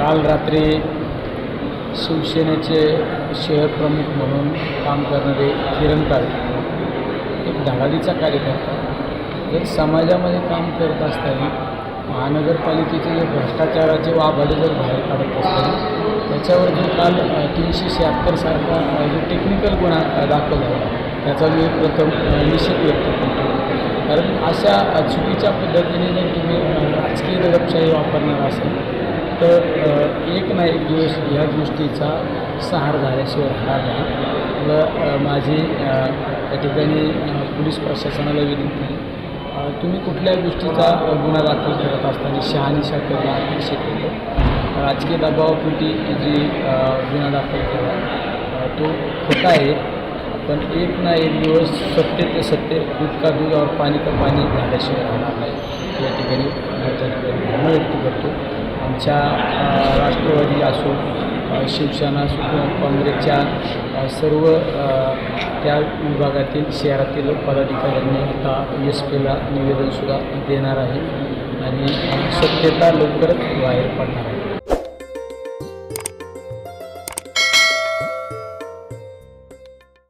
काल रात्री शिवसेनेचे शहर प्रमुख म्हणून काम करणारे किरण काळे. एक धडाडीचा कार्यकर्ता. जर समाजामध्ये काम करत असताना महानगरपालिकेचे जे भ्रष्टाचाराचे वाभाडे जर बाहेर काढत असताना त्याच्यावर जो काल तीनशे शहात्तरसारखा जो टेक्निकल गुन्हा दाखल झाला त्याचा मी प्रथम निषेध व्यक्त करतो. कारण अशा चुकीच्या पद्धतीने जर तुम्ही राजकीय दडपशाही वापरणार असाल तर एक ना एक दिवस या गोष्टीचा सहार झाल्याशिवाय राहणार नाही. व माझी त्या या ठिकाणी पोलीस प्रशासनाला विनंती आहे. तुम्ही कुठल्याही गोष्टीचा गुन्हा दाखल करत असताना शहानिशा करणं अपेक्षित होतं? राजकीय दबावापोटी जी गुन्हा दाखल केला तो खोटा आहे. पण एक ना एक दिवस सत्य ते सत्य दूध का दूध और पाणी का पाणी झाल्याशिवाय राहणार नाही. या ठिकाणी त्या ठिकाणी भावना राष्ट्रवादी असो शिवसेना असो किंवा काँग्रेसच्या सर्व त्या विभागातील शहरातील पदाधिकाऱ्यांनी आता एस पीला निवेदनसुद्धा देणार आहे. आणि सत्यता लवकरच बाहेर पडणार आहे.